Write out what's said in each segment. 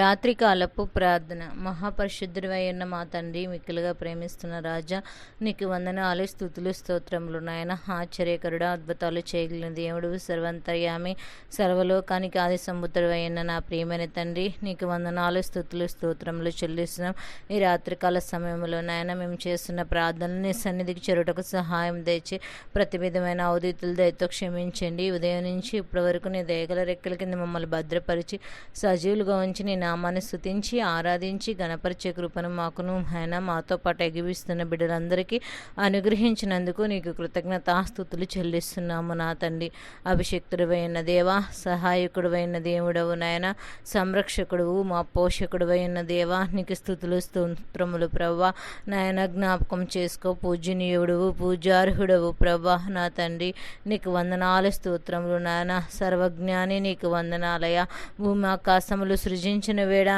రాత్రికాలపు ప్రార్థన. మహాపరిశుద్ధుడివై ఉన్న మా తండ్రి మిక్కులుగా ప్రేమిస్తున్న రాజా నీకు వందనాలు స్థుతులు స్తోత్రములు నాయన. ఆశ్చర్యకరుడు అద్భుతాలు చేయగలిగిన దేవుడు సర్వంతర్యామి సర్వలోకానికి ఆది సముద్రుడై ఉన్న నా ప్రియమైన తండ్రి నీకు వందనాలు స్థుతులు స్తోత్రములు చెల్లిస్తున్నాం. ఈ రాత్రికాల సమయంలో నాయన మేము చేస్తున్న ప్రార్థనలు నీ సన్నిధికి చెరుటకు సహాయం తెచ్చి ప్రతి విధమైన అవధితులు దయతో క్షమించండి. ఉదయం నుంచి ఇప్పటి వరకు నీ దయగల రెక్కల కింద మమ్మల్ని భద్రపరిచి సజీవులుగా ఉంచి నేను నామాన్ని స్థుతించి ఆరాధించి గణపరిచే కృపను మాకును ఆయన మాతో పాటు ఎగివిస్తున్న బిడ్డలందరికీ అనుగ్రహించినందుకు నీకు కృతజ్ఞతాస్థుతులు చెల్లిస్తున్నాము నా తండ్రి. అభిషక్తుడివైన దేవా సహాయకుడివైన దేవుడవు నాయన సంరక్షకుడువు మా పోషకుడివైన దేవా నీకు స్థుతులు స్తోత్రములు ప్రవ్వా. నాయన జ్ఞాపకం చేసుకో పూజనీయుడువు పూజార్హుడవు ప్రభా నా తండ్రి. నీకు వందనాలు స్తోత్రములు నాయన. సర్వజ్ఞాని నీకు వందనాలయ భూమి ఆకాశములు సృజించిన వేడ.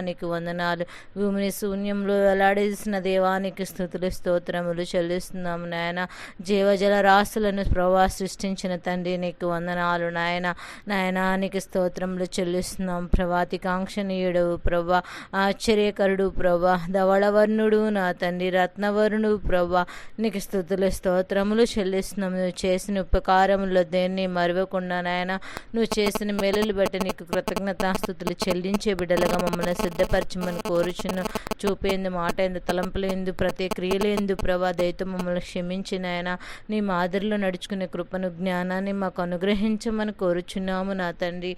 నీకు వందనాలు. భూమిని శూన్యంలో వెలాడేసిన దేవానికి స్థుతులు స్తోత్రములు చెల్లిస్తున్నాము నాయన. జీవజల రాశులను ప్రభా సృష్టించిన తండ్రి నీకు వందనాలు నాయన. నాయనానికి స్తోత్రములు చెల్లిస్తున్నాం ప్రభాతి కాంక్షణీయుడవు ప్రభా ఆశ్చర్యకరుడు ప్రభా ధవళవర్ణుడు నా తండ్రి రత్నవర్ణుడు ప్రభా నీకు స్థుతులు స్తోత్రములు చెల్లిస్తున్నాం నువ్వు చేసిన ఉపకారములో దేన్ని మరవకుండా నాయన. నువ్వు చేసిన మేలులు బట్టి నీకు కృతజ్ఞతాస్థుతులు చెల్లించి బిడ్డలుగా మమ్మల్ని సిద్ధపరచమని కోరుచున్న చూపేందు మాట ఎందు తలంపులు ఎందు ప్రతి క్రియలు ఎందు ప్రభా దయతో మమ్మల్ని క్షమించిన ఆయన నీ మాదిరిలో నడుచుకునే కృపను జ్ఞానాన్ని మాకు అనుగ్రహించమని కోరుచున్నాము నా తండ్రి.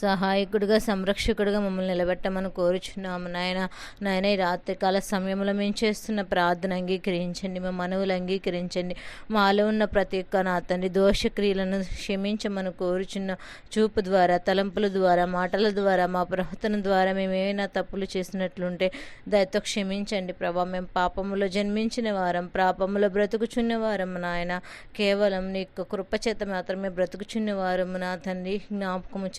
సహాయకుడిగా సంరక్షకుడిగా మమ్మల్ని నిలబెట్టమని కోరుచున్నాము. నాయన నాయన ఈ రాత్రికాల సమయంలో మేము చేస్తున్న ప్రార్థన అంగీకరించండి. మా మనవులు అంగీకరించండి. మాలో ఉన్న ప్రతి ఒక్క నా తండ్రి దోషక్రియలను క్షమించమని కోరుచున్న చూపు ద్వారా తలంపుల ద్వారా మాటల ద్వారా మా ప్రవర్తన ద్వారా మేము ఏమైనా తప్పులు చేసినట్లుంటే దయతో క్షమించండి ప్రభా. మేము పాపములో జన్మించిన వారం పాపములో బ్రతుకుచున్న వారం నాయన. కేవలం నీ యొక్క కృపచేత మాత్రమే బ్రతుకుచున్న వారము నా తండ్రి. జ్ఞాపకము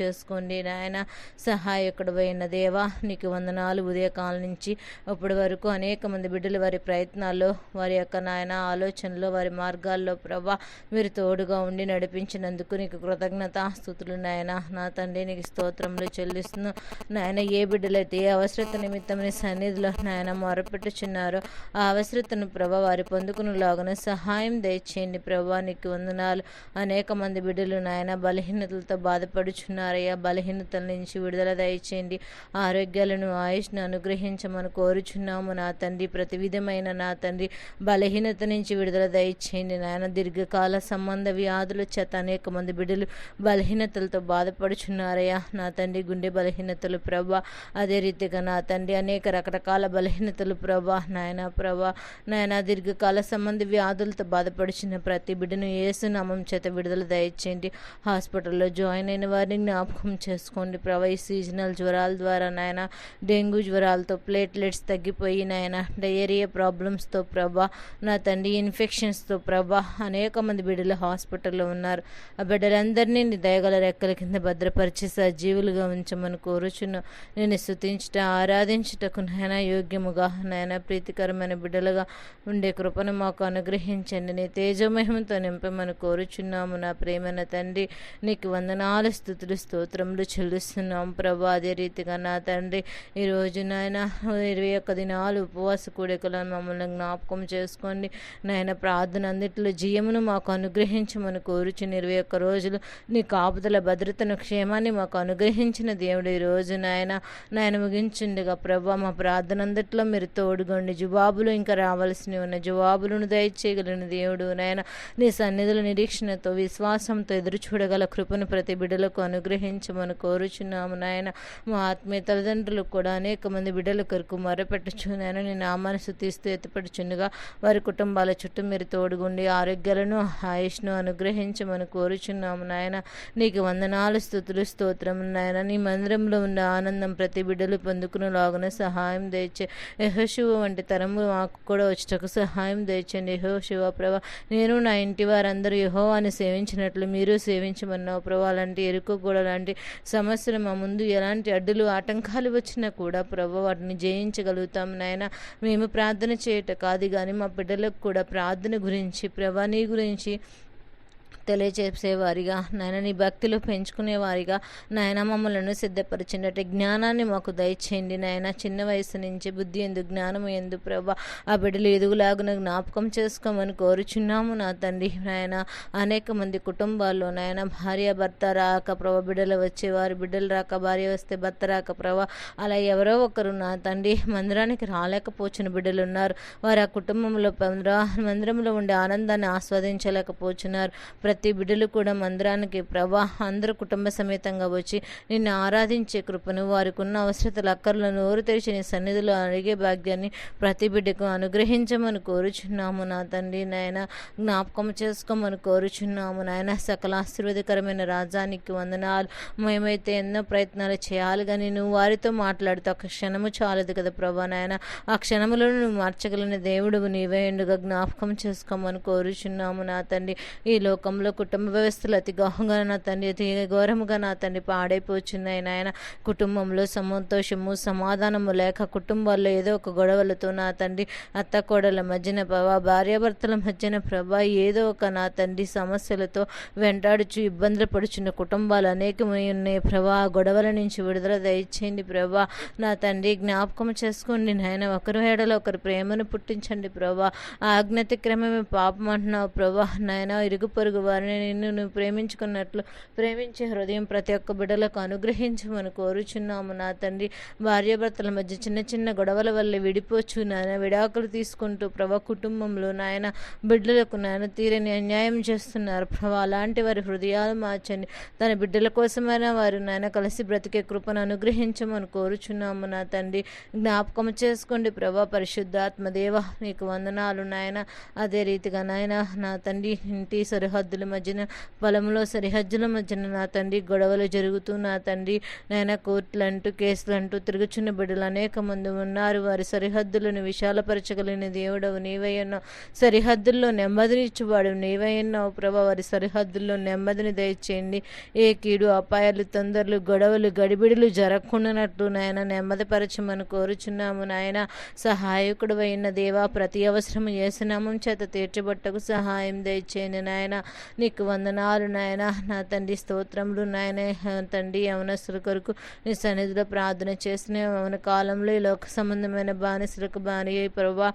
ఉండి నాయన. సహాయకుడు అయిన దేవా నీకు వందనాలు. ఉదయకాలం నుంచి ఇప్పటి వరకు అనేక మంది బిడ్డలు వారి ప్రయత్నాల్లో వారి యొక్క నాయన ఆలోచనలో వారి మార్గాల్లో ప్రభా మీరు తోడుగా ఉండి నడిపించినందుకు నీకు కృతజ్ఞత స్థుతులు నాయన. నా తండ్రి నీకు స్తోత్రంలో చెల్లిస్తున్నాను నాయన ఏ బిడ్డలైతే ఏ అవసరత నిమిత్తం నీ సన్నిధిలో నాయన మొరపెట్టుచున్నారో ఆ అవసరతను ప్రభా వారి పొందుకునేలాగానే సహాయం దయచేయండి ప్రభా. నీకు వందనాలు. అనేక మంది బిడ్డలు నాయన బలహీనతలతో బాధపడుచున్నారయ్యా. బలహీనతల నుంచి విడుదల దయచేయండి. ఆరోగ్యాలను ఆయుష్ను అనుగ్రహించమని కోరుచున్నాము నా తండ్రి. ప్రతి విధమైన నా తండ్రి బలహీనత నుంచి విడుదల దయచేయండి. నాయన దీర్ఘకాల సంబంధ వ్యాధుల చేత అనేక మంది బిడ్డలు బలహీనతలతో బాధపడుచున్నారయ్యా. నా తండ్రి గుండె బలహీనతలు ప్రభా. అదే రీతిగా నా తండ్రి అనేక రకరకాల బలహీనతలు ప్రభా. నాయన ప్రభా. నాయన దీర్ఘకాల సంబంధ వ్యాధులతో బాధపడుచున్న ప్రతి బిడ్డను ఏసునామం చేత విడుదల దయచేయండి. హాస్పిటల్లో జాయిన్ అయిన వారిని జ్ఞాపకం చేసుకోండి. ప్రభా ఈ సీజనల్ జ్వరాల ద్వారా నాయన డెంగ్యూ జ్వరాలతో ప్లేట్లెట్స్ తగ్గిపోయి నాయన డయేరియా ప్రాబ్లమ్స్తో ప్రభా నా తండ్రి ఇన్ఫెక్షన్స్తో ప్రభా అనేక మంది బిడ్డలు హాస్పిటల్లో ఉన్నారు. ఆ బిడ్డలందరినీ నీ దయగల రెక్కల కింద భద్రపరిచి సజీవులుగా ఉంచమని కోరుచును నేను స్థుతించుట ఆరాధించుటకు నాయన యోగ్యముగా నాయన ప్రీతికరమైన బిడ్డలుగా ఉండే కృపను మాకు అనుగ్రహించండి. నీ తేజమహిమతో నింపమని కోరుచున్నాము. నా ప్రేమైన తండ్రి నీకు వందనాలు స్థుతులు స్తోత్రములు చెల్లిస్తున్నాం ప్రభా అదే రీతిగా నా తండ్రి ఈరోజు నాయన ఇరవై ఒక్క దినాలు ఉపవాస కూడికలను మమ్మల్ని జ్ఞాపకం చేసుకోండి. నాయన ప్రార్థన అందిట్లో జీయమును మాకు అనుగ్రహించమని కోరుచుని ఇరవై ఒక్క రోజులు నీ కాపుదల భద్రతను క్షేమాన్ని మాకు అనుగ్రహించిన దేవుడు ఈ రోజు నాయన. నాయన ముగించుండగా ప్రభా మా ప్రార్థన అంతట్లో మీరు తోడుగండి. జవాబులు ఇంకా రావాల్సినవి ఉన్న జవాబులను దయచేయగలిగిన దేవుడు నాయన. నీ సన్నిధుల నిరీక్షణతో విశ్వాసంతో ఎదురు చూడగల కృపను ప్రతి బిడ్డలకు అనుగ్రహించమని కోరుచున్నాము నాయన. మా ఆత్మీయ తల్లిదండ్రులు కూడా అనేక మంది బిడ్డల కొరకు మొరపెట్టుచు నాయన నీ నామాన్ని శుతిస్తూ ఎత్తుపడుచుండగా. వారి కుటుంబాల చుట్టూ మీరు తోడుగుండి ఆరోగ్యాలను ఆయుష్ను అనుగ్రహించమని కోరుచున్నాము నాయన. నీకు వందనాలు స్థుతులు స్తోత్రం నాయన. నీ మందిరంలో ఉన్న ఆనందం ప్రతి బిడ్డలు పొందుకునేలాగున సహాయం దయచే. యహోశివ వంటి తరము మాకు కూడా వచ్చటకు సహాయం దయచండి. యహో శివ ప్రభ నేను నా ఇంటి వారందరూ యహోవాన్ని సేవించినట్లు మీరు సేవించమన్నావు. ప్రభా లాంటి ఎరుకు కూడా లాంటి సమస్యలు మా ముందు ఎలాంటి అడ్డులు ఆటంకాలు వచ్చినా కూడా ప్రభు వాటిని జయించగలుగుతాం నాయన. మేము ప్రార్థన చేయట కాదు కానీ మా బిడ్డలకు కూడా ప్రార్థన గురించి ప్రభా నీ గురించి తెలియచేసేవారిగా నాయన నీ భక్తిలో పెంచుకునేవారిగా నాయన మమ్మలను సిద్ధపరిచినట్టు జ్ఞానాన్ని మాకు దయచేయండి. నాయన చిన్న వయసు నుంచి బుద్ధి ఎందు జ్ఞానం ఎందు ప్రభా ఆ బిడ్డలు ఎదుగులాగున జ్ఞాపకం చేసుకోమని కోరుచున్నాము నా తండ్రి. నాయన అనేక మంది కుటుంబాల్లో నాయన భార్య భర్త రాక ప్రభ బిడ్డలు వచ్చేవారు. బిడ్డలు రాక భార్య వస్తే భర్త రాక ప్రభ అలా ఎవరో ఒకరు నా తండ్రి మందిరానికి రాలేకపోచిన బిడ్డలు ఉన్నారు. వారు ఆ కుటుంబంలో మందిరంలో ఉండే ఆనందాన్ని ఆస్వాదించలేకపోతున్నారు ప్రతి బిడ్డలు కూడా మందిరానికి ప్రభా అందరూ కుటుంబ సమేతంగా వచ్చి నిన్ను ఆరాధించే కృపను వారికి ఉన్న అవసరతల అక్కర్లను నోరు తెరిచి నీ సన్నిధిలో అడిగే భాగ్యాన్ని ప్రతి బిడ్డకు అనుగ్రహించమని కోరుచున్నాము నా తండ్రి నాయన. జ్ఞాపకం చేసుకోమని కోరుచున్నాము నాయన. సకల ఆశీర్వాదకరమైన రాజానికి వందనాలు. మేమైతే ఎన్నో ప్రయత్నాలు చేయాలి కానీ నువ్వు వారితో మాట్లాడుతూ ఒక క్షణము చాలదు కదా ప్రభా నాయన. ఆ క్షణములో నువ్వు మార్చగలిగిన దేవుడు నీవే ఎండుగా జ్ఞాపకం చేసుకోమని కోరుచున్నాము నా తండ్రి. ఈ లోకంలో కుటుంబ వ్యవస్థలు అతి గౌహంగా నా తండ్రి అతి ఘోరముగా నా తండ్రి పాడైపోచున్నాయి నాయన. కుటుంబంలో సంతోషము సమాధానము లేక కుటుంబాల్లో ఏదో ఒక గొడవలతో నా తండ్రి అత్త కోడల మధ్యన ప్రభా భార్యాభర్తల మధ్యన ప్రభా ఏదో ఒక నా తండ్రి సమస్యలతో వెంటాడుచు ఇబ్బందులు పడుచున్న కుటుంబాలు అనేకమై ఉన్నాయి. ప్రభా ఆ గొడవల నుంచి విడుదల దయచేయండి ప్రభా. నా తండ్రి జ్ఞాపకం చేసుకోండి నాయన. ఒకరు ఏడలో ఒకరు ప్రేమను పుట్టించండి ప్రభా. ఆజ్ఞతి క్రమమే పాపం అంటున్నావు ప్రభా. నాయన ఇరుగు పొరుగు వారిని నిన్ను నువ్వు ప్రేమించుకున్నట్లు ప్రేమించే హృదయం ప్రతి ఒక్క బిడ్డలకు అనుగ్రహించమని కోరుచున్నాము నా తండ్రి. భార్యాభర్తల మధ్య చిన్న చిన్న గొడవల వల్ల విడిపోచ్చు నాయన. విడాకులు తీసుకుంటూ ప్రభా కుటుంబంలో నాయన బిడ్డలకు నాయన తీరని అన్యాయం చేస్తున్నారు. ప్రభా అలాంటి వారి హృదయాలు మార్చండి. తన బిడ్డల కోసమైనా వారు నాయన కలిసి బ్రతికే కృపను అనుగ్రహించమని కోరుచున్నాము నా తండ్రి. జ్ఞాపకం చేసుకోండి ప్రభా పరిశుద్ధాత్మ దేవ నీకు వందనాలు నాయన. అదే రీతిగా నాయన నా తండ్రి ఇంటి సరిహద్దులు మధ్యన పొలంలో సరిహద్దుల మధ్యన నా తండ్రి గొడవలు జరుగుతూ నా తండ్రి నాయన కోర్టులు అంటూ కేసులు అంటూ తిరుగుచున్న బిడ్డలు అనేక మంది ఉన్నారు. వారి సరిహద్దులను విశాలపరచగలిగిన దేవుడవు నీవయ్యన్న. సరిహద్దుల్లో నెమ్మదినిచ్చువాడు నీవయ్యన్నావు ప్రభా వారి సరిహద్దుల్లో నెమ్మదిని దయచేయండి. ఏ కీడు అపాయాలు తొందరలు గొడవలు గడిబిడులు జరగకుండానట్లు నాయన నెమ్మదిపరచమని కోరుచున్నాము నాయన. సహాయకుడు అయిన దేవా ప్రతి అవసరము ఏసునామం చేత తీర్చబట్టకు సహాయం దయచేయండి నాయన. నీకు వందనాలు నాయన. నా తండ్రి స్తోత్రములు నాయన. తండ్రి యవనస్తుల కొరకు నీ సన్నిధిలో ప్రార్థన చేసిన యవన కాలంలో ఈ లోక సంబంధమైన బానిసలకు బాని ప్రభా.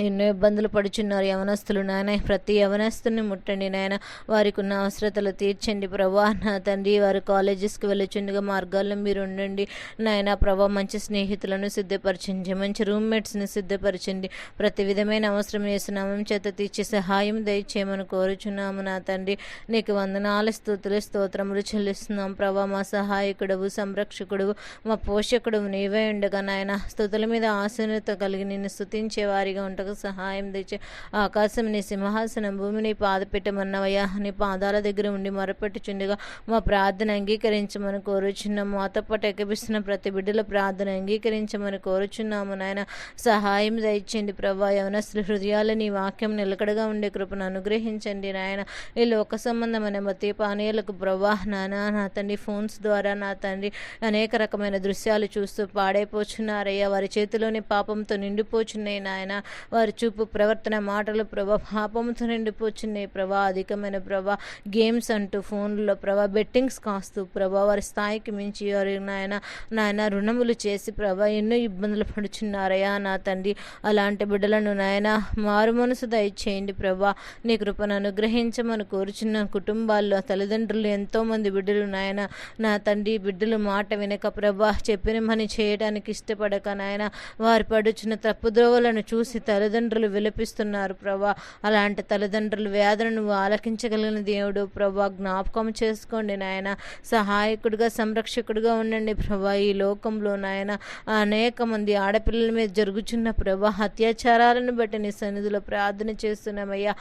ఎన్నో ఇబ్బందులు పడుచున్నారు. యవనస్తులు నాయన ప్రతి యవనస్తుని ముట్టండి నాయన. వారికి ఉన్న అవసరతలు తీర్చండి ప్రభా. నా తండ్రి వారు కాలేజెస్కి వెళ్ళచుండగా మార్గాల్లో మీరు ఉండండి. నాయన ప్రభా మంచి స్నేహితులను సిద్ధపరచండి. మంచి రూమ్మేట్స్ని సిద్ధపరచండి. ప్రతి విధమైన అవసరం వేసినామం చేత తీర్చి సహాయం దయచేయమని కోరుచున్నాము నా తండ్రి. నీకు వందనాలు స్థుతులు స్తోత్రములు చెల్లిస్తున్నాం ప్రభా. మా సహాయకుడవు సంరక్షకుడు మా పోషకుడు నీవే ఉండగా నాయన. స్థుతుల మీద ఆసనత కలిగి నిన్ను స్థుతించే వారిగా ఉంటగా సహాయం తెచ్చి ఆకాశం నీ సింహాసనం భూమిని పాదపెట్టమన్నవయ్యా నీ పాదాల దగ్గర ఉండి మొరపెట్టుచుండగా మా ప్రార్థన అంగీకరించమని కోరుచున్నాము. మాతో పాటు ఎక్కపిస్తున్న ప్రతి బిడ్డల ప్రార్థన అంగీకరించమని కోరుచున్నాము నాయన. సహాయం దయచండి ప్రభా. యవనస్తుల హృదయాలు నీ వాక్యం నిలకడగా ఉండే కృపను అనుగ్రహించండి నాయన. ఈ లోక సంబంధమైన మతి పానీయాలకు ప్రభా నానా నా తండ్రి ఫోన్స్ ద్వారా నా తండ్రి అనేక రకమైన దృశ్యాలు చూస్తూ పాడైపోచున్నారయ్యా. వారి చేతిలోని పాపంతో నిండిపోచున్నాయి నాయన. వారి చూపు ప్రవర్తన మాటలు ప్రభా పాపంతో నిండిపోచున్నాయి ప్రభా అధికమైన ప్రభా గేమ్స్ అంటూ ఫోన్లో ప్రభా బెట్టింగ్స్ కాస్తూ ప్రభా వారి స్థాయికి మించి వారి నాయన నాయన రుణములు చేసి ప్రభా ఎన్నో ఇబ్బందులు పడుచున్నారయ్యా నా తండ్రి. అలాంటి బిడ్డలను నాయన మారు మనసు దయచేయండి ప్రభా. నీ కృపను అనుగ్రహించమని కోరుచున్న కుటుంబాల్లో తల్లిదండ్రులు ఎంతోమంది బిడ్డలు నాయన నా తండ్రి బిడ్డలు మాట వినక ప్రభా చెప్పిన పని చేయడానికి ఇష్టపడక నాయన వారు పడుచున్న తప్పుద్రోవలను చూసి తల్లిదండ్రులు విలపిస్తున్నారు ప్రభా. అలాంటి తల్లిదండ్రుల వేదనను ఆలకించగలిగిన దేవుడు ప్రభా. జ్ఞాపకం చేసుకోండి నాయన. సహాయకుడిగా సంరక్షకుడిగా ఉండండి ప్రభా. ఈ లోకంలో నాయన అనేక మంది ఆడపిల్లల మీద జరుగుచున్న ప్రభా అత్యాచారాలను బట్టి నీ సన్నిధిలో ప్రార్థన చేస్తున్నామయ్యా.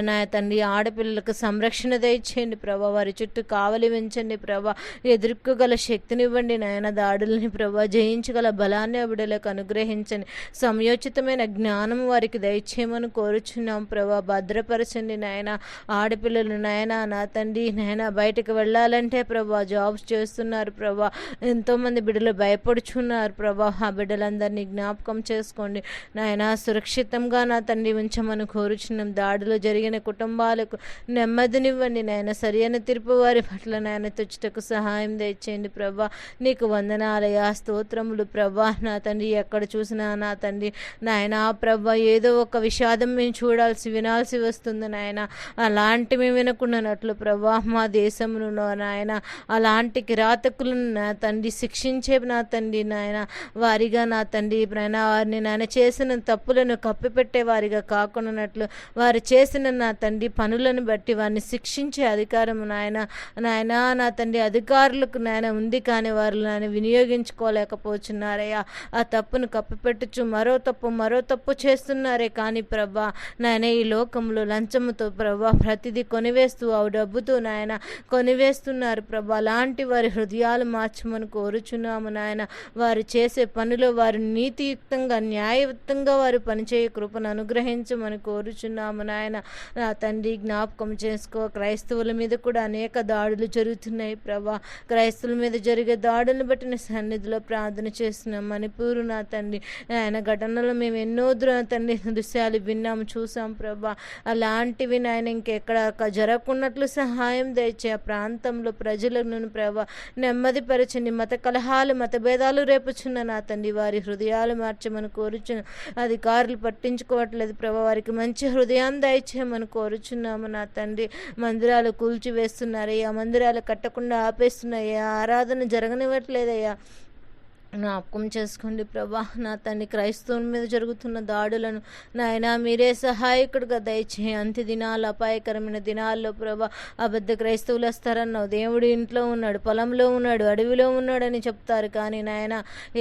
నా తండ్రి ఆడపిల్లలకు సంరక్షణ దయచేయండి ప్రభా. వారి చుట్టూ కావలి పెంచండి ప్రభా. ఎదుర్కోగల శక్తినివ్వండి నాయన. దాడులని ప్రభా జయించగల బలాన్ని బిడ్డలకు అనుగ్రహించండి. సమయోచితమైన జ్ఞానం వారికి దయచేయమని కోరుచున్నాం ప్రభా. భద్రపరచండి నాయన. ఆడపిల్లలు నాయన నా తండ్రి నాయన బయటకు వెళ్ళాలంటే ప్రభా జాబ్స్ చేస్తున్నారు ప్రభా. ఎంతోమంది బిడ్డలు భయపడుచున్నారు ప్రభా. ఆ బిడ్డలందరినీ జ్ఞాపకం చేసుకోండి. నాయన సురక్షితంగా నా తండ్రి ఉంచమని కోరుచున్నాం. దాడిలో జరిగిన కుటుంబాలకు నెమ్మదినివ్వండి నాయన. సరియైన తీర్పు వారి పట్ల నాయన తెచ్చుటకు సహాయం దయచేయండి ప్రభా. నీకు వందనాలయ స్తోత్రములు ప్రభా. నా తండ్రి ఎక్కడ చూసినా నా తండ్రి. నాయన ప్రభా ఏదో ఒక విషాదం మేము చూడాల్సి వినాల్సి వస్తుంది నాయన. అలాంటివి వినకున్నట్లు ప్రభా మా దేశంలో నాయన. అలాంటి కిరాతకులను నా తండ్రి శిక్షించే నా తండ్రి నాయన. వారిగా నా తండ్రి నాయన వారిని నాయన చేసిన తప్పులను కప్పిపెట్టే వారిగా కాకుండానట్లు వారు చేసిన నా తండ్రి పనులను బట్టి వారిని శిక్షించే అధికారం నాయన. నాయన నా తండ్రి అధికారులకు నాయన ఉంది కానీ వారు నాయన వినియోగించుకోలేకపోతున్నారయ్యా. ఆ తప్పును కప్పిపెట్టచ్చు మరో తప్పు మరో తప్పు చేస్తున్నారే కానీ ప్రభా నాయన ఈ లోకంలో లంచముతో ప్రభా ప్రతిదీ కొనివేస్తూ ఆ డబ్బుతో నాయన కొనివేస్తున్నారు ప్రభా. అలాంటి వారి హృదయాలు మార్చమని కోరుచున్నాము నాయన. వారు చేసే పనిలో వారు నీతియుక్తంగా న్యాయయుక్తంగా వారు పనిచేయ కృపను అనుగ్రహించమని కోరుచున్నాము నాయన. నా తండ్రి జ్ఞాపకం చేసుకో. క్రైస్తవుల మీద కూడా అనేక దాడులు జరుగుతున్నాయి ప్రభా. క్రైస్తవుల మీద జరిగే దాడులను బట్టి సన్నిధిలో ప్రార్థన చేస్తున్నాం. మణిపూరు నా తండ్రి ఆయన ఘటనలో మేము ఎన్నో దృ తండ్రి దృశ్యాలు విన్నాం చూసాం ప్రభా. అలాంటివి నాయన ఇంకెక్కడ జరగకున్నట్లు సహాయం దయచే ఆ ప్రాంతంలో ప్రజలను ప్రభా నెమ్మదిపరచండి మత కలహాలు మత భేదాలు రేపుచున్న నా తండ్రి. వారి హృదయాలు మార్చమని కోరుచున్న అధికారులు పట్టించుకోవట్లేదు ప్రభా. వారికి మంచి హృదయాన్ని దయచేయమని కోరుచున్నాము నా తండ్రి. మందిరాలు కూల్చివేస్తున్నారయ్యా మందిరాలు కట్టకుండా ఆపేస్తున్నాయ్యా ఆరాధన జరగనివ్వట్లేదయ్యా. జ్ఞాపకం చేసుకోండి ప్రభా. నా తండ్రి క్రైస్తవుల మీద జరుగుతున్న దాడులను నాయన మీరే సహాయకుడిగా దయచే అంత్య దినాలు అపాయకరమైన దినాల్లో ప్రభా అబద్ధ క్రైస్తవులు వస్తారన్నావు. దేవుడు ఇంట్లో ఉన్నాడు పొలంలో ఉన్నాడు అడవిలో ఉన్నాడని చెప్తారు. కానీ నాయన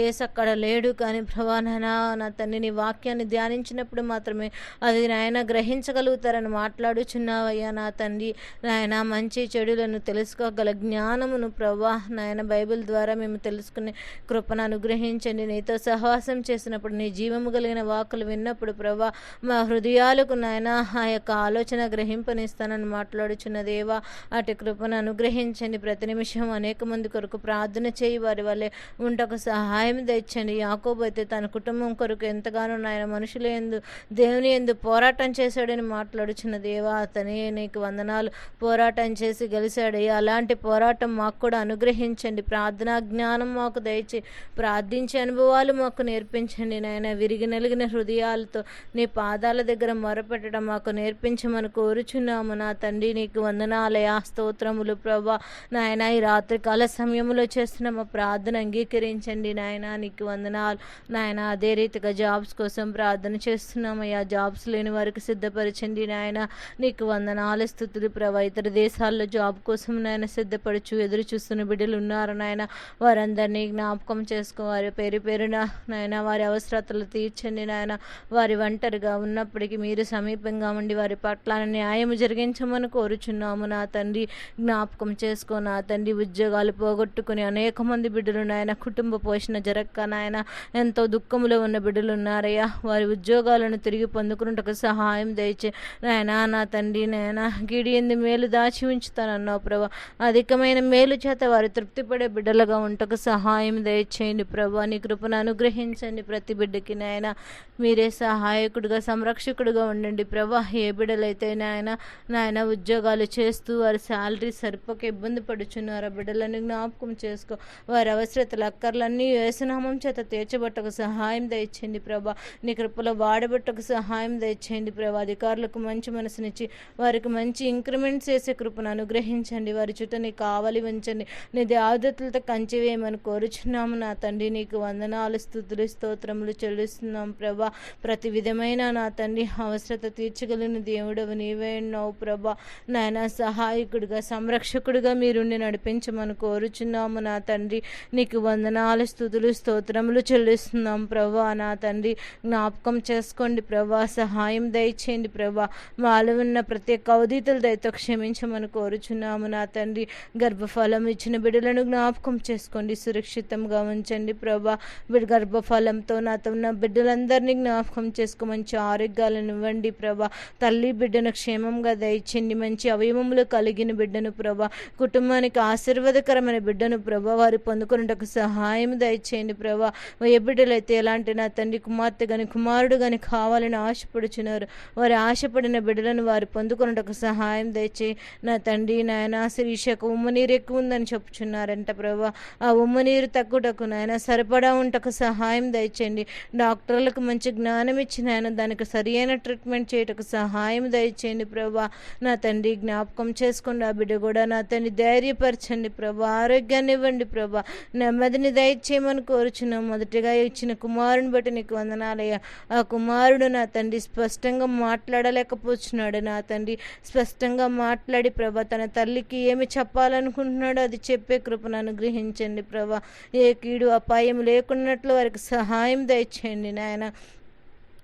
ఏసక్కడ అక్కడ లేడు. కానీ ప్రభా నాయన నా తండ్రి నీ వాక్యాన్ని ధ్యానించినప్పుడు మాత్రమే అది నాయన గ్రహించగలుగుతారని మాట్లాడుచున్నావయ్యా. నా తండ్రి నాయన మంచి చెడులను తెలుసుకోగల జ్ఞానమును ప్రభా నాయన బైబిల్ ద్వారా మేము తెలుసుకునే కృపణ అనుగ్రహించండి. నీతో సహవాసం చేసినప్పుడు నీ జీవము కలిగిన వాకులు విన్నప్పుడు ప్రభా మా హృదయాలకు నాయన ఆ యొక్క ఆలోచన గ్రహింపనిస్తానని మాట్లాడుచున్న దేవా అటు కృపను అనుగ్రహించండి. ప్రతి నిమిషం అనేక మంది కొరకు ప్రార్థన చేయి. వారి వల్లే ఉంటకు సహాయం తెచ్చండి. యాకోబు అయితే తన కుటుంబం కొరకు ఎంతగానో నాయన మనుషులు ఎందు దేవుని ఎందు పోరాటం చేశాడని మాట్లాడుచున్న దేవా అతని నీకు వందనాలు పోరాటం చేసి గెలిచాడు. అలాంటి పోరాటం మాకు కూడా అనుగ్రహించండి. ప్రార్థనా జ్ఞానం మాకు దయచి ప్రార్థించే అనుభవాలు మాకు నేర్పించండి నాయన. విరిగి నలిగిన హృదయాలతో నీ పాదాల దగ్గర మొరపెట్టడం మాకు నేర్పించమని కోరుచున్నాము నా తండ్రి. నీకు వందనాలయ స్తోత్రములు ప్రభా. నాయన ఈ రాత్రి కాల సమయంలో చేస్తున్న మా ప్రార్థన అంగీకరించండి నాయన. నీకు వందనాలు. నాయన అదే రీతిగా జాబ్స్ కోసం ప్రార్థన చేస్తున్నామయ్యా జాబ్స్ లేని వారికి సిద్ధపరచండి నాయన. నీకు వందనాలు స్థుతులు ప్రభా. ఇతర దేశాల్లో జాబ్ కోసం నాయన సిద్ధపరచు ఎదురు చూస్తున్న బిడ్డలు ఉన్నారు నాయన. వారందరినీ జ్ఞాపకం చేసుకో వారి పేరు పేరున నాయన వారి అవసరతలు తీర్చండి నాయన. వారి ఒంటరిగా ఉన్నప్పటికీ మీరు సమీపంగా ఉండి వారి పట్ల న్యాయం జరిగించమని కోరుచున్నాము నా తండ్రి. జ్ఞాపకం చేసుకో నా తండ్రి. ఉద్యోగాలు పోగొట్టుకుని అనేక మంది బిడ్డలు నాయన కుటుంబ పోషణ జరక్క నాయన. ఎంతో దుఃఖంలో ఉన్న బిడ్డలు ఉన్నారయ్యా. వారి ఉద్యోగాలను తిరిగి పొందుకున్నట్టుకు సహాయం దయచే నాయన నా తండ్రి నాయన. గిడియంది మేలు దాచి ఉంచుతానన్నావు ప్రభా. అధికమైన మేలు చేత వారు తృప్తిపడే బిడ్డలుగా ఉంటకు సహాయం దయచేయండి ప్రభా నీ కృపను అనుగ్రహించండి ప్రతి బిడ్డకి నాయన. మీరే సహాయకుడిగా సంరక్షకుడిగా ఉండండి ప్రభా. ఏ బిడ్డలైతే నాయన నాయన ఉద్యోగాలు చేస్తూ వారి శాలరీ సరిపోక ఇబ్బంది పడుచున్నారు. ఆ బిడ్డలని జ్ఞాపకం చేసుకో. వారి అవసరతలు అక్కర్లన్నీ వేసనామం చేత తీర్చబట్టకు సహాయం దయచేయండి ప్రభా. నీ కృపలో వాడబట్టకు సహాయం దయచేయండి ప్రభా. అధికారులకు మంచి మనసునిచ్చి వారికి మంచి ఇంక్రిమెంట్స్ చేసే కృపను అనుగ్రహించండి. వారి చుట్టూ నీ కావలి ఉంచండి. నీ దేవదత్తులతో కంచి వేయమని కోరుచున్నాము నా తండ్రి నీకు వందనాలు స్థుతులు స్తోత్రములు చెల్లిస్తున్నాం ప్రభా. ప్రతి విధమైన నా తండ్రి అవసరత తీర్చగలిగిన దేవుడవు నీవే ఉన్నావు ప్రభా. నాయన సహాయకుడిగా సంరక్షకుడిగా మీరుండి నడిపించమని కోరుచున్నాము నా తండ్రి. నీకు వందనాలు స్థుతులు స్తోత్రములు చెల్లిస్తున్నాం ప్రభా. నా తండ్రి జ్ఞాపకం చేసుకోండి ప్రభా. సహాయం దయచేయండి ప్రభా. వాళ్ళు ఉన్న ప్రతి అవధితులు దయతో క్షమించమని కోరుచున్నాము నా తండ్రి. గర్భఫలం ఇచ్చిన బిడ్డలను జ్ఞాపకం చేసుకోండి. సురక్షితంగా ఉంచండి. అనుగ్రహించండి ప్రభా. వీడి గర్భఫలంతో నాతో నా బిడ్డలందరినీ జ్ఞాపకం చేసుకో మంచి ఆరోగ్యాలను ఇవ్వండి ప్రభా. తల్లి బిడ్డను క్షేమంగా దయచేయండి. మంచి అవయవములు కలిగిన బిడ్డను ప్రభా. కుటుంబానికి ఆశీర్వాదకరమైన బిడ్డను ప్రభా. వారు పొందుకున్నటకు సహాయం దయచేయండి ప్రభా. ఏ బిడ్డలైతే ఎలాంటి నా తండ్రి కుమార్తె కానీ కుమారుడు కానీ కావాలని ఆశపడుచున్నారు వారి ఆశపడిన బిడ్డలను వారు పొందుకున్నటకు సహాయం దయచేయి. నా తండ్రి నాయన శిరీషకు ఉమ్మ నీరు ఎక్కువ ఉందని చెప్పుచున్నారంట ప్రభా. ఆ ఉమ్మ నీరు తక్కువటకు ఆయన సరిపడా ఉంటకు సహాయం దయచేయండి. డాక్టర్లకు మంచి జ్ఞానం ఇచ్చిన ఆయన దానికి సరియైన ట్రీట్మెంట్ చేయటకు సహాయం దయచేయండి ప్రభా. నా తండ్రి జ్ఞాపకం చేసుకోండి ఆ బిడ్డ కూడా నా తండ్రి ధైర్యపరచండి ప్రభా. ఆరోగ్యాన్ని ఇవ్వండి ప్రభా. నెమ్మదిని దయచేయమని కోరుచున్నాం. మొదటిగా ఇచ్చిన కుమారుని బట్టి నీకు వందనాలయ్యా. ఆ కుమారుడు నా తండ్రి స్పష్టంగా మాట్లాడలేకపోతున్నాడు. నా తండ్రి స్పష్టంగా మాట్లాడి ప్రభా తన తల్లికి ఏమి చెప్పాలనుకుంటున్నాడో అది చెప్పే కృపను అనుగ్రహించండి ప్రభా. ఏ కీడు అపాయం లేకున్నట్లు వారికి సహాయం దయచేయండి నాయన.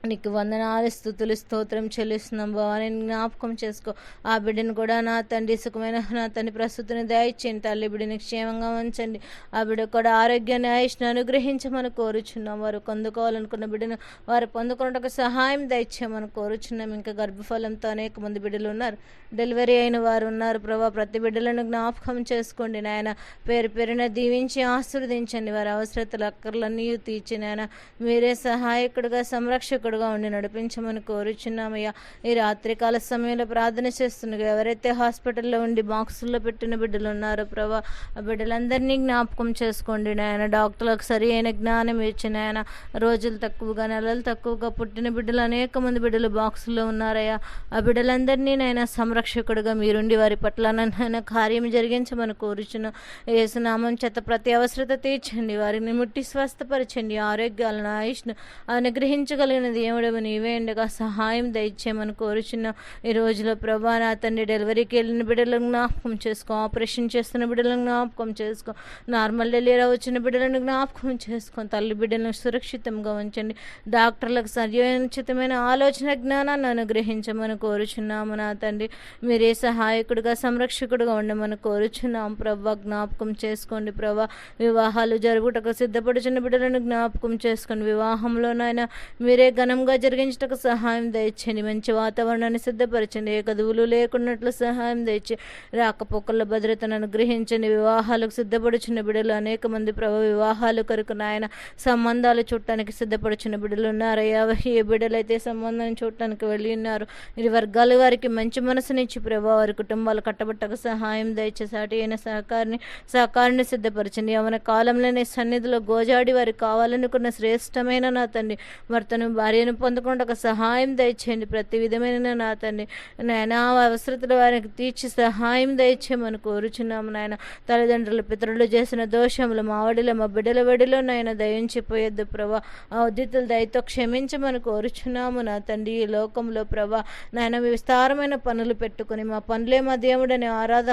నీకు వందనాలు స్థుతులు స్తోత్రం చెల్లిస్తున్నాం బావా. నేను జ్ఞాపకం చేసుకో ఆ బిడ్డను కూడా నా తండ్రి సుఖమైన నా తండ్రి ప్రస్తుతిని దయచేయండి తల్లి బిడ్డని క్షేమంగా ఉంచండి. ఆ బిడ్డ కూడా ఆరోగ్యాన్ని ఆయుష్ను అనుగ్రహించమని కోరుచున్నాం. వారు పొందుకోవాలనుకున్న బిడ్డను వారు పొందుకున్నట్టుకు సహాయం దయచేయమని కోరుచున్నాం. ఇంకా గర్భఫలంతో అనేక మంది బిడ్డలు ఉన్నారు. డెలివరీ అయిన వారు ఉన్నారు. ప్రభా ప్రతి బిడ్డలను జ్ఞాపకం చేసుకోండి నాయన. పేరు పేరున దీవించి ఆశీర్వదించండి. వారి అవసరతలు అక్కర్లన్నీ తీర్చి నాయన. మీరే సహాయకుడిగా సంరక్షకుడు సంరక్షకుడుగా ఉండి నడిపించమని కోరుచున్నామయ్యా. ఈ రాత్రికాల సమయంలో ప్రార్థన చేస్తుండగా ఎవరైతే హాస్పిటల్లో ఉండి బాక్సుల్లో పెట్టిన బిడ్డలు ఉన్నారో ప్రభా ఆ బిడ్డలందరినీ జ్ఞాపకం చేసుకోండి నాయన. డాక్టర్లకు సరి అయిన జ్ఞానం ఇచ్చి నాయన రోజులు తక్కువగా నెలలు తక్కువగా పుట్టిన బిడ్డలు అనేక మంది బిడ్డలు బాక్సుల్లో ఉన్నారయ్యా. ఆ బిడ్డలందరినీ నాయన సంరక్షకుడుగా మీరుండి వారి పట్ల నాయన కార్యం జరిగించమని కోరుచున్న. ఏసునామం చేత ప్రతి అవసరత తీర్చండి వారిని ముట్టి స్వస్థపరచండి ఆరోగ్యాలను ఆయుష్ను అనుగ్రహించగలిగిన దేవుడవు నీవే ఉండగా సహాయం దయచేయమని కోరుచున్నాం ఈ రోజులో ప్రభా నా తండ్రి డెలివరీకి వెళ్ళిన బిడ్డలను జ్ఞాపకం చేసుకో ఆపరేషన్ చేస్తున్న బిడ్డలను జ్ఞాపకం చేసుకో నార్మల్ డెలివరీ వచ్చిన బిడ్డలను జ్ఞాపకం చేసుకో తల్లి బిడ్డలను సురక్షితంగా ఉంచండి. డాక్టర్లకు సర్యోచితమైన ఆలోచన జ్ఞానాన్ని అనుగ్రహించమని కోరుచున్నాము నా తండ్రి. మీరే సహాయకుడిగా సంరక్షకుడిగా ఉండమని కోరుచున్నాం ప్రభా. జ్ఞాపకం చేసుకోండి ప్రభా. వివాహాలు జరుగుటకు సిద్ధపడుచున్న బిడ్డలను జ్ఞాపకం చేసుకోండి. వివాహంలోనైనా మీరే గణ ఘనంగా జరిగించటకు సహాయం దయచండి మంచి వాతావరణాన్ని సిద్ధపరచండి. ఏ కదువులు లేకున్నట్లు సహాయం దయచి రాకపోకల భద్రతను అనుగ్రహించండి. వివాహాలకు సిద్ధపడుచున్న బిడ్డలు అనేక మంది ప్రభు వివాహాలు కొరకు నాయన సంబంధాలు చూడటానికి సిద్ధపడుచున్న బిడ్డలు ఉన్నారయ్యా ఏ బిడ్డలైతే సంబంధం చూడటానికి వెళ్ళి ఉన్నారు ఇరు వర్గాల వారికి మంచి మనసునిచ్చి ప్రభా వారి కుటుంబాలు కట్టబట్టకు సహాయం దయచేసాటి అయిన సహకారిని సహకారిని సిద్ధపరచండి. యవన కాలంలోనే సన్నిధిలో గోజాడి వారికి కావాలనుకున్న శ్రేష్టమైన నా తండ్రి భర్తను నేను పొందకుండా సహాయం దయచేయండి. ప్రతి విధమైన నా తండ్రి నాయన అవసరతలు వారికి తీర్చి సహాయం దయచేయమని కోరుచున్నాము నాయన. తల్లిదండ్రులు పితరులు చేసిన దోషములు మా వడిలో మా బిడ్డల వడిలో నాయన దయించిపోయొద్దు ప్రభా. ఆ ఉద్దితులు దయతో క్షమించమని కోరుచున్నాము నా తండ్రి. ఈ లోకంలో ప్రభా నాయన విస్తారమైన పనులు పెట్టుకుని మా పనులే మా దేవుడని ఆరాధ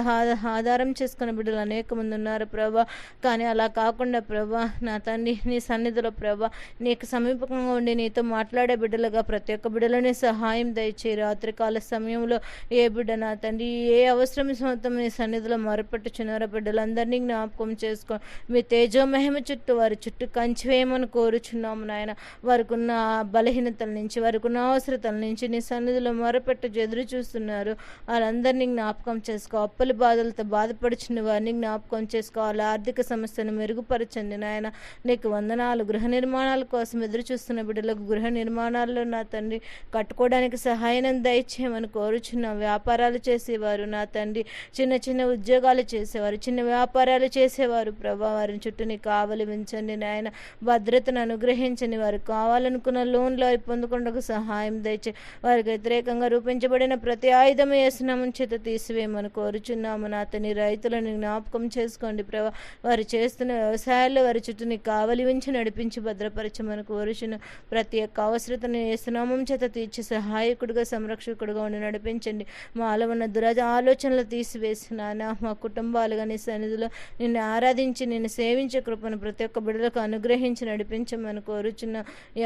ఆధారం చేసుకున్న బిడ్డలు అనేక మంది ఉన్నారు ప్రభా. కానీ అలా కాకుండా ప్రభా నా తండ్రి నీ సన్నిధిలో ప్రభా నీకు సమీపంగా ఉండి నీతో మాట్లాడే బిడ్డలుగా ప్రతి ఒక్క బిడ్డలని సహాయం దయచే రాత్రికాల సమయంలో ఏ బిడ్డ నా తండ్రి ఏ అవసరం సొంతం నీ సన్నిధిలో మొరపెట్టుచున్నారో బిడ్డలందరినీ జ్ఞాపకం చేసుకో. మీ తేజో మహిమ చుట్టూ వారి చుట్టూ కంచివేయమని కోరుచున్నాము నాయన. వారికి ఉన్న బలహీనతల నుంచి వారికి ఉన్న అవసరతల నుంచి నీ సన్నిధిలో మొరపెట్టు ఎదురు చూస్తున్నారు. వాళ్ళందరినీ జ్ఞాపకం చేసుకో. అప్పుల బాధలతో బాధపడుచున్న వారిని జ్ఞాపకం చేసుకో. వాళ్ళ ఆర్థిక సమస్యను మెరుగుపరచండి నాయన. నీకు వందనాలు. గృహ నిర్మాణాల కోసం ఎదురు చూస్తున్న బిడ్డలకు గృహ నిర్మాణాల్లో నా తండ్రి కట్టుకోవడానికి సహాయం దయచేయమని కోరుచున్నాం. వ్యాపారాలు చేసేవారు నా తండ్రి చిన్న చిన్న ఉద్యోగాలు చేసేవారు చిన్న వ్యాపారాలు చేసేవారు. ప్రభా వారిని చుట్టూని కావలి ఉంచండి నాయన. భద్రతను అనుగ్రహించండి. వారు కావాలనుకున్న లోన్లు అవి పొందుకుంటకు సహాయం దయచే. వారికి వ్యతిరేకంగా రూపించబడిన ప్రతి ఆయుధం వేసినామని చేత తీసివేయమని కోరుచున్నాము. నా అతని రైతులను జ్ఞాపకం చేసుకోండి ప్రభా. వారు చేస్తున్న వ్యవసాయాల్లో వారి చుట్టూని కావలి ఉంచి నడిపించి భద్రపరచమని కోరుచున్న. ప్రతి ఒక్క అవసరతను ఏసునామం చేత తీర్చి సహాయకుడిగా సంరక్షకుడిగా ఉండి నడిపించండి. మాలో ఉన్న దురాజ ఆలోచనలు తీసివేసి నాన్న మా కుటుంబాలుగా నీ సన్నిధిలో నిన్ను ఆరాధించి నిన్ను సేవించే కృపను ప్రతి ఒక్క బిడ్డలకు అనుగ్రహించి నడిపించమని కోరుచున్న.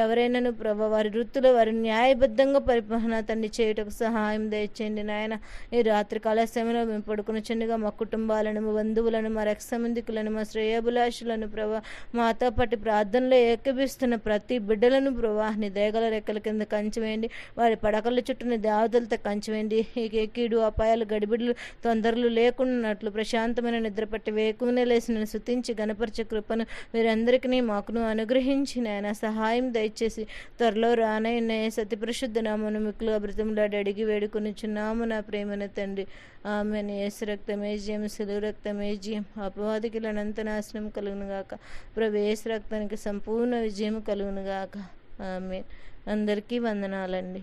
ఎవరైనాను ప్రభ వారి వృత్తిలో వారి న్యాయబద్ధంగా పరిపాలన తండ్రి చేయుటకు సహాయం దయచేయండి నాయన. ఈ రాత్రి కాల సమయంలో మేము పడుకుని చిన్నగా మా కుటుంబాలను మా బంధువులను మా రక్ష సంబంధికులను మా శ్రేయాభిలాషులను ప్రభా మాతో పాటు ప్రార్థనలో ఏకబిస్తున్న ప్రతి బిడ్డలను ప్రభా నీ దేగల రెక్కల కింద కంచివేయండి వారి పడకల చుట్టూ దేవతలతో కంచివేయండి ఈ కీడు అపాయాలు గడిబిడులు తొందరలు లేకున్నట్లు ప్రశాంతమైన నిద్రపట్టి వేకునే లేసి శుతించి గణపరిచే కృపను వీరందరికీ మాకును అనుగ్రహించి నాయన సహాయం దయచేసి త్వరలో రానయ్య సతిపరిశుద్ధ నామను మిక్కులు అమృతంలాడి అడిగి వేడుకొనిచున్నాము నా ప్రేమన తండ్రి. ఆమె యేసు రక్తమేజ్యం సిలువు రక్తమేజ్యం అపవాదికి అనంత నాశనం కలుగునుగాక. ప్రవేశ రక్తానికి సంపూర్ణ విజయం కలుగునుగాక. ఆమె అందరికీ వందనాలండి.